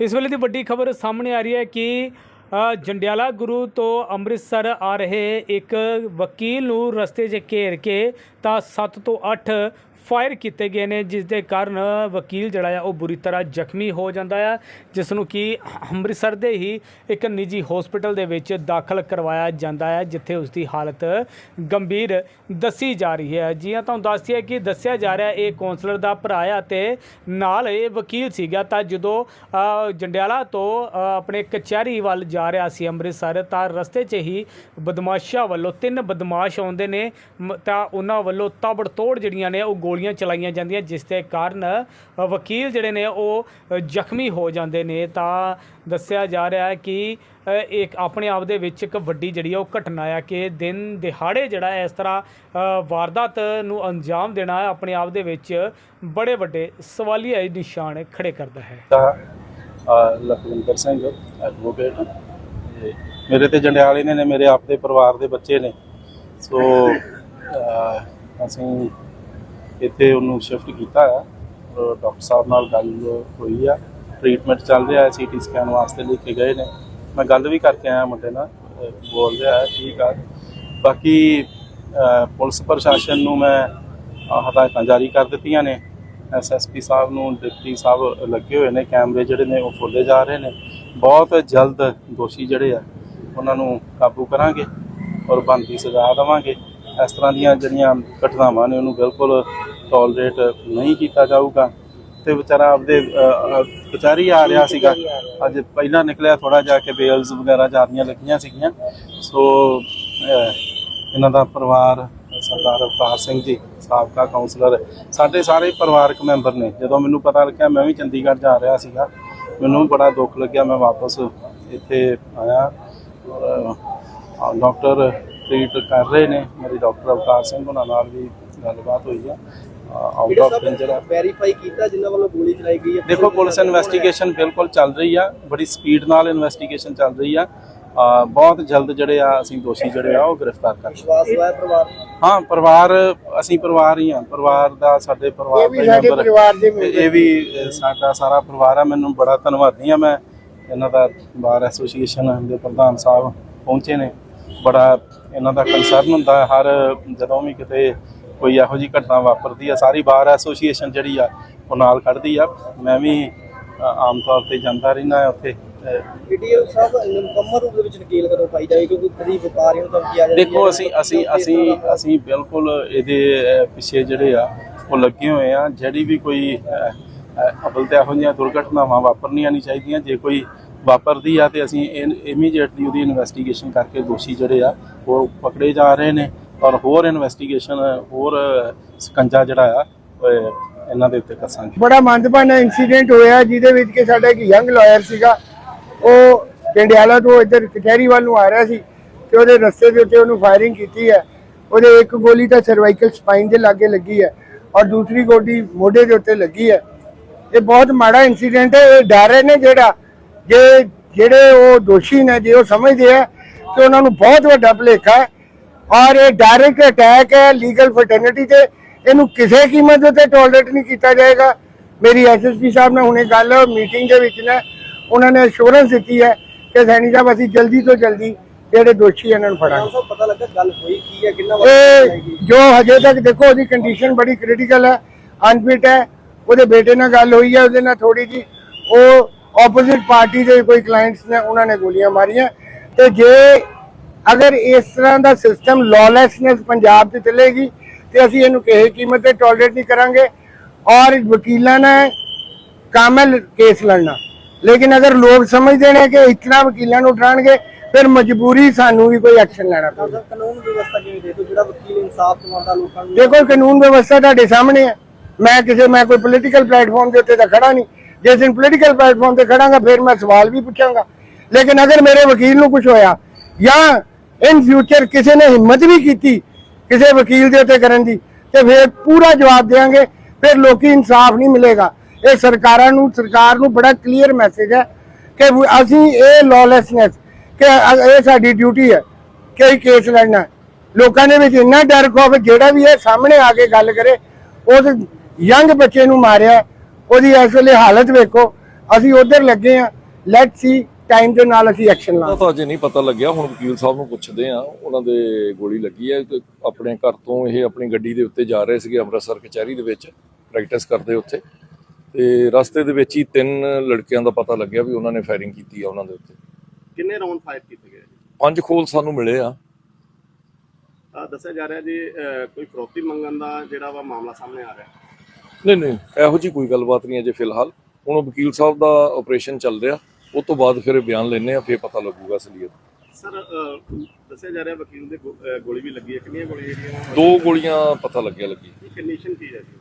ਇਸ ਵੇਲੇ ਦੀ ਵੱਡੀ ਖਬਰ ਸਾਹਮਣੇ ਆ ਰਹੀ ਹੈ ਕਿ ਜੰਡਿਆਲਾ ਗੁਰੂ ਤੋਂ ਅੰਮ੍ਰਿਤਸਰ ਆ ਰਹੇ ਇੱਕ ਵਕੀਲ ਨੂੰ ਰਸਤੇ 'ਚ ਘੇਰ ਕੇ ਤਾਂ 7 ਤੋਂ 8 ਫਾਇਰ ਕੀਤੇ ਗਏ ਨੇ, ਜਿਸ ਦੇ ਕਾਰਨ ਵਕੀਲ ਜਿਹੜਾ ਆ, ਉਹ ਬੁਰੀ ਤਰ੍ਹਾਂ ਜ਼ਖਮੀ ਹੋ ਜਾਂਦਾ ਆ। ਜਿਸ ਨੂੰ ਕਿ ਅੰਮ੍ਰਿਤਸਰ ਦੇ ਹੀ ਇੱਕ ਨਿੱਜੀ ਹਸਪੀਟਲ ਦੇ ਵਿੱਚ ਦਾਖਲ ਕਰਵਾਇਆ ਜਾਂਦਾ ਹੈ ਜਿੱਥੇ ਉਸ ਦੀ ਹਾਲਤ ਗੰਭੀਰ ਦੱਸੀ ਜਾ ਰਹੀ ਹੈ। ਜੀ ਹਾਂ, ਤੁਹਾਨੂੰ ਦੱਸਦੀ ਹੈ ਕਿ ਦੱਸਿਆ ਜਾ ਰਿਹਾ, ਇਹ ਕੌਂਸਲਰ ਦਾ ਭਰਾ ਆ ਤੇ ਨਾਲ ਇਹ ਵਕੀਲ ਸੀਗਾ। ਤਾਂ ਜਦੋਂ ਜੰਡਿਆਲਾ ਤੋਂ ਆਪਣੇ ਕਚਹਿਰੀ ਵੱਲ ਜਾ ਰਿਹਾ ਸੀ ਅੰਮ੍ਰਿਤਸਰ, ਤਾਂ ਰਸਤੇ 'ਚ ਹੀ ਬਦਮਾਸ਼ਾਂ ਵੱਲੋਂ ਤਿੰਨ ਬਦਮਾਸ਼ ਆਉਂਦੇ ਨੇ। ਤਾਂ ਉਹਨਾਂ ਵੱਲੋਂ ਤਾਬੜਤੋੜ ਜਿਹੜੀਆਂ ਨੇ, ਉਹ ਗੋਲੀਆਂ ਚਲਾਈਆਂ ਜਾਂਦੀਆਂ, ਜਿਸ ਦੇ ਕਾਰਨ ਵਕੀਲ ਜਿਹੜੇ ਨੇ, ਉਹ ਜ਼ਖਮੀ ਹੋ ਜਾਂਦੇ ਨੇ। ਤਾਂ ਦੱਸਿਆ ਜਾ ਰਿਹਾ ਹੈ ਕਿ ਇੱਕ ਆਪਣੇ ਆਪ ਦੇ ਵਿੱਚ ਇੱਕ ਵੱਡੀ ਜਿਹੜੀ ਆ, ਉਹ ਘਟਨਾ ਆ ਕਿ ਦਿਨ ਦਿਹਾੜੇ ਜਿਹੜਾ ਇਸ ਤਰ੍ਹਾਂ ਵਾਰਦਾਤ ਨੂੰ ਅੰਜਾਮ ਦੇਣਾ ਆਪਣੇ ਆਪ ਦੇ ਵਿੱਚ ਬੜੇ ਵੱਡੇ ਸਵਾਲੀਆ ਨਿਸ਼ਾਨ ਖੜੇ ਕਰਦਾ ਹੈ। ਦਾ ਲਖਵਿੰਦਰ ਸਿੰਘ ਐਡਵੋਕੇਟ ਤੇ ਮੇਰੇ ਤੇ ਜੰਡਿਆਲੇ ਨੇ ਨੇ ਮੇਰੇ ਆਪ ਦੇ ਪਰਿਵਾਰ ਦੇ ਬੱਚੇ ਨੇ। ਸੋ ਅਸੀਂ ਇੱਥੇ ਉਹਨੂੰ ਸ਼ਿਫਟ ਕੀਤਾ ਆ। ਔਰ ਡਾਕਟਰ ਸਾਹਿਬ ਨਾਲ ਗੱਲ ਹੋਈ ਆ। ਟ੍ਰੀਟਮੈਂਟ ਚੱਲ ਰਿਹਾ ਹੈ ਸੀਟੀ ਸਕੈਨ ਵਾਸਤੇ ਲੈ ਕੇ ਗਏ ਨੇ। ਮੈਂ ਗੱਲ ਵੀ ਕਰਕੇ ਆਇਆ ਮੁੰਡੇ ਨਾਲ, ਬੋਲ ਰਿਹਾ ਹੈ, ਠੀਕ ਆ। ਬਾਕੀ ਪੁਲਿਸ ਪ੍ਰਸ਼ਾਸਨ ਨੂੰ ਮੈਂ ਹਦਾਇਤਾਂ ਜਾਰੀ ਕਰ ਦਿੱਤੀਆਂ ਨੇ। ਐਸਐਸਪੀ ਸਾਹਿਬ ਨੂੰ ਡਿਪਟੀ ਸਾਹਿਬ ਲੱਗੇ ਹੋਏ ਨੇ ਕੈਮਰੇ ਜਿਹੜੇ ਨੇ ਉਹ ਖੋਲੇ ਜਾ ਰਹੇ ਨੇ। ਬਹੁਤ ਜਲਦ ਦੋਸ਼ੀ ਜਿਹੜੇ ਆ ਉਹਨਾਂ ਨੂੰ ਕਾਬੂ ਕਰਾਂਗੇ ਔਰ ਬਣਦੀ ਸਜ਼ਾ ਦੇਵਾਂਗੇ। ਇਸ ਤਰ੍ਹਾਂ ਦੀਆਂ ਜਿਹੜੀਆਂ ਘਟਨਾਵਾਂ ਨੇ ਉਹਨੂੰ ਬਿਲਕੁਲ ਟੋਲਰੇਟ ਨਹੀਂ ਕੀਤਾ ਜਾਊਗਾ। ਤੇ ਵਿਚਾਰਾ ਆਪਦੇ ਅ, ਅ, ਆ ਰਿਹਾ ਸੀਗਾ। ਅੱਜ ਪਹਿਲਾਂ ਨਿਕਲਿਆ ਥੋੜਾ ਜਾ ਕੇ ਬੇਲਸ ਵਗੈਰਾ ਜਾਂਦੀਆਂ ਲੱਗੀਆਂ ਸੀਗੀਆਂ। ਸੋ ਇਹਨਾਂ ਦਾ ਪਰਿਵਾਰ ਸਰਦਾਰ ਅਵਤਾਰ ਸਿੰਘ ਜੀ ਸਾਬਕਾ ਕਾਉਂਸਲਰ ਸਾਡੇ ਸਾਰੇ ਪਰਿਵਾਰਕ ਮੈਂਬਰ ਨੇ। ਜਦੋਂ ਮੈਨੂੰ ਪਤਾ ਲੱਗਿਆ ਮੈਂ ਵੀ ਚੰਡੀਗੜ੍ਹ ਜਾ ਰਿਹਾ ਸੀਗਾ। ਮੈਨੂੰ ਬੜਾ ਦੁੱਖ ਲੱਗਿਆ ਮੈਂ ਵਾਪਸ ਇੱਥੇ ਆਇਆ। ਡਾਕਟਰ ਟ੍ਰੀਟ ਕਰ ਰਹੇ ਨੇ। ਮੇਰੇ ਡਾਕਟਰ ਅਵਤਾਰ ਸਿੰਘ ਉਹਨਾਂ ਨਾਲ ਵੀ ਗੱਲਬਾਤ ਹੋਈ ਆ। ਆਊਟ ਆਫ ਡੇਂਜਰ ਆ। ਵੈਰੀਫਾਈ ਕੀਤਾ ਜਿਨ੍ਹਾਂ ਵੱਲੋਂ ਗੋਲੀ ਚਲਾਈ ਗਈ ਹੈ ਦੇਖੋ ਪੁਲਿਸ ਇਨਵੈਸਟੀਗੇਸ਼ਨ ਬਿਲਕੁਲ ਚੱਲ ਰਹੀ ਆ। ਬੜੀ ਸਪੀਡ ਨਾਲ ਇਨਵੈਸਟੀਗੇਸ਼ਨ ਚੱਲ ਰਹੀ ਆ। ਬਹੁਤ ਜਲਦ ਜਿਹੜੇ ਆ ਅਸੀਂ ਦੋਸ਼ੀ ਜਿਹੜੇ ਆ ਉਹ ਗ੍ਰਿਫਤਾਰ ਕਰ ਵਿਸ਼ਵਾਸ ਹੋਇਆ ਪਰਿਵਾਰ। ਹਾਂ ਪਰਿਵਾਰ ਅਸੀਂ ਪਰਿਵਾਰ ਹੀ ਆ ਪਰਿਵਾਰ ਦਾ ਸਾਡੇ ਪਰਿਵਾਰ ਦੇ ਮੈਂਬਰ ਇਹ ਵੀ ਸਾਡਾ ਸਾਰਾ ਪਰਿਵਾਰ ਆ। ਮੈਨੂੰ ਬੜਾ ਧੰਨਵਾਦੀ ਆ ਮੈਂ। ਇਹਨਾਂ ਦਾ ਬਾਰ ਐਸੋਸੀਏਸ਼ਨ ਦੇ ਪ੍ਰਧਾਨ ਸਾਹਿਬ ਪਹੁੰਚੇ ਨੇ। ਬੜਾ ਇਹਨਾਂ ਦਾ ਕੰਸਰਨ ਹੁੰਦਾ ਹੈ। ਹਰ ਜਦੋਂ ਵੀ ਕਿਤੇ ਕੋਈ ਇਹੋ ਜਿਹੀ ਘਟਨਾ ਵਾਪਰਦੀ ਆ ਸਾਰੀ ਬਾਰ ਐਸੋਸੀਏਸ਼ਨ ਜਿਹੜੀ ਆ ਉਹ ਨਾਲ ਖੜਦੀ ਆ। ਮੈਂ ਵੀ ਆਮ ਤੌਰ ਤੇ ਜਾਂਦਾ ਰਹਿਣਾ ਉੱਥੇ। ਅ, ਪੀਡੀਐਲ ਸਾਹਿਬ ਮੁਕੰਮਲ ਰੂਪ ਦੇ ਵਿੱਚ ਨਕੀਲ ਕਦੋਂ ਪਾਈ ਜਾਵੇ? ਕਿਉਂਕਿ ਕਦੀ ਵਪਾਰੀਆਂ ਨੂੰ ਧਮਕੀ ਆ ਜਾਂਦੀ ਦੇਖੋ ਅਸੀਂ ਅਸੀਂ ਅਸੀਂ ਅਸੀਂ ਬਿਲਕੁਲ ਇਹਦੇ ਪਿੱਛੇ ਜਿਹੜੇ ਆ ਉਹ ਲੱਗੇ ਹੋਏ ਆ। ਜਿਹੜੀ ਵੀ ਕੋਈ ਅਵਲ ਤੇ ਇਹੋ ਜਿਹੀਆਂ ਦੁਰਘਟਨਾਵਾਂ ਵਾਪਰਨੀਆਂ ਨਹੀਂ ਚਾਹੀਦੀਆਂ। ਜੇ ਕੋਈ ਵਾਪਰਦੀ ਆ ਤੇ ਅਸੀਂ ਇਮੀਡੀਏਟਲੀ ਉਹਦੀ ਇਨਵੈਸਟੀਗੇਸ਼ਨ ਕਰਕੇ ਦੋਸ਼ੀ ਜਿਹੜੇ ਆ ਉਹ ਪਕੜੇ ਜਾ ਰਹੇ ਨੇ। ਔਰ ਹੋਰ ਇਨਵੈਸਟੀਗੇਸ਼ਨ ਹੋਰ ਸਕੰਜਾ ਜਿਹੜਾ ਆ ਇਹਨਾਂ ਦੇ ਉੱਤੇ ਕੱਸਾਂਗੇ। ਬੜਾ ਮੰਦਭਾਨਾ ਇਨਸੀਡੈਂਟ ਹੋਇਆ ਜਿਹਦੇ ਵਿੱਚ ਕਿ ਸਾਡਾ ਇੱਕ ਯੰਗ ਲਾਇਰ ਸੀਗਾ। ਉਹ ਜੰਡਿਆਲਾ ਤੋਂ ਇੱਧਰ ਕਚਹਿਰੀ ਵੱਲ ਨੂੰ ਆ ਰਿਹਾ ਸੀ ਤੇ ਉਹਦੇ ਰਸਤੇ ਦੇ ਉੱਤੇ ਉਹਨੂੰ ਫਾਇਰਿੰਗ ਕੀਤੀ ਹੈ। ਉਹਦੇ ਇੱਕ ਗੋਲੀ ਤਾਂ ਸਰਵਾਈਕਲ ਸਪਾਈਨ ਦੇ ਲਾਗੇ ਲੱਗੀ ਹੈ ਔਰ ਦੂਸਰੀ ਗੋਲੀ ਮੋਢੇ ਦੇ ਉੱਤੇ ਲੱਗੀ ਹੈ। ਇਹ ਬਹੁਤ ਮਾੜਾ ਇਨਸੀਡੈਂਟ ਹੈ, ਇਹ ਡਰ ਨੇ ਜਿਹੜਾ, ਜੇ ਜਿਹੜੇ ਉਹ ਦੋਸ਼ੀ ਨੇ, ਜੇ ਉਹ ਸਮਝਦੇ ਆ ਕਿ ਉਹਨਾਂ ਨੂੰ ਬਹੁਤ ਵੱਡਾ ਭੁਲੇਖਾ ਹੈ ਔਰ ਇਹ ਡਾਇਰੈਕਟ ਅਟੈਕ ਹੈ ਲੀਗਲ ਫਰਟਰਨਿਟੀ ਤੇ। ਇਹਨੂੰ ਕਿਸੇ ਕੀਮਤ ਉੱਤੇ ਟੋਲਰੇਟ ਨਹੀਂ ਕੀਤਾ ਜਾਏਗਾ। ਮੇਰੀ ਐਸਐਸਪੀ ਸਾਹਿਬ ਨਾਲ ਹੁਣੇ ਗੱਲ ਮੀਟਿੰਗ ਦੇ ਵਿੱਚ ਨੇ ਉਹਨਾਂ ਨੇ ਅਸ਼ੋਰੈਂਸ ਦਿੱਤੀ ਹੈ ਕਿ ਸੈਣੀ ਸਾਹਿਬ ਅਸੀਂ ਜਲਦੀ ਤੋਂ ਜਲਦੀ ਜਿਹੜੇ ਦੋਸ਼ੀ ਇਹਨਾਂ ਨੂੰ ਫੜਾਂਗੇ। ਪਤਾ ਲੱਗਾ ਗੱਲ ਹੋਈ ਕੀ ਹੈ ਕਿੰਨਾ ਇਹ ਜੋ? ਹਜੇ ਤੱਕ ਦੇਖੋ ਉਹਦੀ ਕੰਡੀਸ਼ਨ ਬੜੀ ਕ੍ਰਿਟੀਕਲ ਹੈ ਅਨਫਿਟ ਹੈ ਉਹਦੇ ਬੇਟੇ ਨਾਲ ਗੱਲ ਹੋਈ ਹੈ ਉਹਦੇ ਨਾਲ ਥੋੜੀ ਜੀ ਉਹ ਆਪੋਜ਼ਿਟ ਪਾਰਟੀ ਦੇ ਕੋਈ ਕਲਾਇੰਟਸ ਨੇ ਉਹਨਾਂ ਨੇ ਗੋਲੀਆਂ ਮਾਰੀਆਂ। ਤੇ ਜੇ ਅਗਰ ਇਸ ਤਰ੍ਹਾਂ ਦਾ ਸਿਸਟਮ ਲੌਲੈਸਨੈਸ ਪੰਜਾਬ 'ਚ ਚੱਲੇਗੀ ਤੇ ਅਸੀਂ ਇਹਨੂੰ ਕਿਸੇ ਕੀਮਤ ਤੇ ਟੋਲਰੇਟ ਨਹੀਂ ਕਰਾਂਗੇ। ਔਰ ਵਕੀਲਾਂ ਨੇ ਕਾਮਲ ਕੇਸ ਲੜਨਾ। ਲੇਕਿਨ ਅਗਰ ਲੋਕ ਸਮਝਦੇ ਨੇ ਕਿ ਇਤਨਾ ਵਕੀਲਾਂ ਨੂੰ ਉਠਾਣਗੇ ਫਿਰ ਮਜਬੂਰੀ ਸਾਨੂੰ ਵੀ ਕੋਈ ਐਕਸ਼ਨ ਲੈਣਾ ਪਊਗਾ। ਕਾਨੂੰਨ ਵਿਵਸਥਾ ਕਿਵੇਂ ਦੇ ਦੋ ਜਿਹੜਾ ਵਕੀਲ ਇਨਸਾਫ ਦਿਵਾਉਂਦਾ ਲੋਕਾਂ ਨੂੰ ਦੇਖੋ ਕਾਨੂੰਨ ਵਿਵਸਥਾ ਤੁਹਾਡੇ ਸਾਹਮਣੇ ਹੈ। ਮੈਂ ਕਿਸੇ ਮੈਂ ਕੋਈ ਪੋਲੀਟੀਕਲ ਪਲੇਟਫਾਰਮ ਦੇ ਉੱਤੇ ਤਾਂ ਖੜਾ ਨਹੀਂ। ਜਿਸ ਦਿਨ ਪੋਲੀਟੀਕਲ ਪਲੇਟਫਾਰਮ ਤੇ ਖੜਾਂਗਾ ਫਿਰ ਮੈਂ ਸਵਾਲ ਵੀ ਪੁੱਛਾਂਗਾ। ਲੇਕਿਨ ਅਗਰ ਮੇਰੇ ਵਕੀਲ ਨੂੰ ਕੁਝ ਹੋਇਆ ਜਾਂ ਇਨ ਫਿਊਚਰ ਕਿਸੇ ਨੇ ਹਿੰਮਤ ਵੀ ਕੀਤੀ ਕਿਸੇ ਵਕੀਲ ਦੇ ਉੱਤੇ ਕਰਨ ਦੀ ਤੇ ਫਿਰ ਪੂਰਾ ਜਵਾਬ ਦੇਵਾਂਗੇ ਫਿਰ ਲੋਕੀ ਇਨਸਾਫ ਨਹੀਂ ਮਿਲੇਗਾ। ਇਹ ਸਰਕਾਰਾਂ ਨੂੰ ਸਰਕਾਰ ਨੂੰ ਬੜਾ ਕਲੀਅਰ ਮੈਸੇਜ ਹੈ ਕਿ ਅਸੀਂ ਇਹ ਲੌਲੈਸਨੈਸ ਕਿ ਇਹ ਸਾਡੀ ਡਿਊਟੀ ਹੈ ਕਿ ਕੇਸ ਲੜਨਾ। ਲੋਕਾਂ ਦੇ ਵਿੱਚ ਇੰਨਾ ਡਰ ਖੋਫ ਜਿਹੜਾ ਵੀ ਇਹ ਸਾਹਮਣੇ ਆ ਕੇ ਗੱਲ ਕਰੇ ਉਸ ਯੰਗ ਬੱਚੇ ਨੂੰ ਮਾਰਿਆ ਉਹਦੀ ਇਸ ਵੇਲੇ ਹਾਲਤ ਵੇਖੋ ਅਸੀਂ ਉਧਰ ਲੱਗੇ ਆ ਲੈਟ ਸੀ ਟਾਈਮ ਦੇ ਨਾਲ ਅਸੀਂ ਐਕਸ਼ਨ ਲਾਂਗੇ। ਤਾਂ ਅਜੇ ਨਹੀਂ ਪਤਾ ਲੱਗਿਆ ਹੁਣ ਵਕੀਲ ਸਾਹਿਬ ਨੂੰ ਪੁੱਛਦੇ ਆ ਉਹਨਾਂ ਦੇ ਗੋਲੀ ਲੱਗੀ ਹੈ ਆਪਣੇ ਘਰ ਤੋਂ ਇਹ ਆਪਣੀ ਗੱਡੀ ਦੇ ਉੱਤੇ ਜਾ ਰਹੇ ਸੀਗੇ ਅੰਮ੍ਰਿਤਸਰ ਕਚਹਿਰੀ ਦੇ ਵਿੱਚ ਪ੍ਰੈਕਟਿਸ ਕਰਦੇ ਉੱਥੇ। ਤੇ ਰਸਤੇ ਦੇ ਵਿੱਚ ਹੀ ਤਿੰਨ ਲੜਕਿਆਂ ਦਾ ਪਤਾ ਲੱਗਿਆ ਵੀ ਉਹਨਾਂ ਨੇ ਫਾਇਰਿੰਗ ਕੀਤੀ ਆ ਉਹਨਾਂ ਦੇ ਉੱਤੇ। ਕਿੰਨੇ ਰਾਉਂਡ ਫਾਇਰ ਕੀਤੇ ਗਏ ਪੰਜ ਖੋਲ ਸਾਨੂੰ ਮਿਲੇ ਆ। ਆ ਦੱਸਿਆ ਜਾ ਰਿਹਾ ਜੀ ਕੋਈ ਫਰੋਤੀ ਮੰਗਣ ਦਾ ਜਿਹੜਾ ਵਾ ਮਾਮਲਾ ਸਾਹਮਣੇ ਆ ਰਿਹਾ। ਨਹੀਂ ਨਹੀਂ ਇਹੋ ਜੀ ਕੋਈ ਗੱਲਬਾਤ ਨਹੀਂ ਅਜੇ ਫਿਲਹਾਲ। ਹੁਣ ਵਕੀਲ ਸਾਹਿਬ ਦਾ ਆਪਰੇਸ਼ਨ ਚੱਲ ਰਿਹਾ। ਉਸ ਤੋਂ ਬਾਅਦ ਫਿਰ ਬਿਆਨ ਲੈਣੇ ਆ ਫਿਰ ਪਤਾ ਲੱਗੂਗਾ ਅਸਲੀਅਤ। ਸਰ ਦੱਸਿਆ ਜਾ ਰਿਹਾ ਵਕੀਲ ਦੇ ਗੋਲੀ ਵੀ ਲੱਗੀ ਹੈ। ਕਿੰਨੀਆਂ ਗੋਲੀਆਂ ਜਿਹੜੀਆਂ ਦੋ ਗੋਲੀਆਂ ਪਤਾ ਲੱਗਿਆ ਲੱਗੀ। ਕੰਡੀਸ਼ਨ ਕੀ ਹੈ ਜੀ?